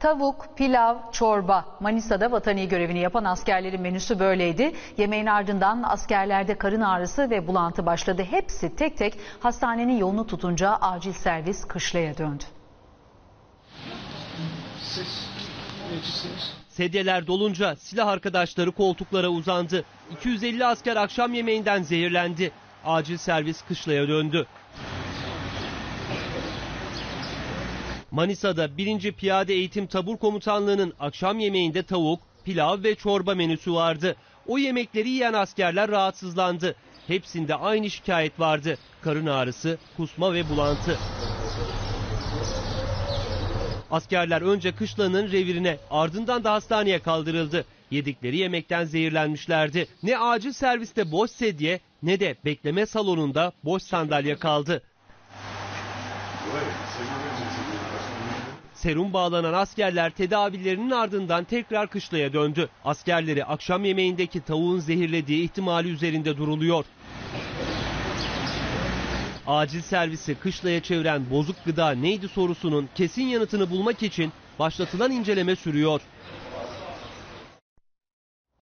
Tavuk, pilav, çorba. Manisa'da vatani görevini yapan askerlerin menüsü böyleydi. Yemeğin ardından askerlerde karın ağrısı ve bulantı başladı. Hepsi tek tek hastanenin yolunu tutunca acil servis kışlaya döndü. Siz? Sedyeler dolunca silah arkadaşları koltuklara uzandı. 250 asker akşam yemeğinden zehirlendi. Acil servis kışlaya döndü. Manisa'da 1. Piyade Eğitim Tabur Komutanlığı'nın akşam yemeğinde tavuk, pilav ve çorba menüsü vardı. O yemekleri yiyen askerler rahatsızlandı. Hepsinde aynı şikayet vardı. Karın ağrısı, kusma ve bulantı. Askerler önce kışlanın revirine ardından da hastaneye kaldırıldı. Yedikleri yemekten zehirlenmişlerdi. Ne acil serviste boş sedye ne de bekleme salonunda boş sandalye kaldı. Serum bağlanan askerler tedavilerinin ardından tekrar kışlaya döndü. Askerleri akşam yemeğindeki tavuğun zehirlediği ihtimali üzerinde duruluyor. Acil servisi kışlaya çeviren bozuk gıda neydi sorusunun kesin yanıtını bulmak için başlatılan inceleme sürüyor.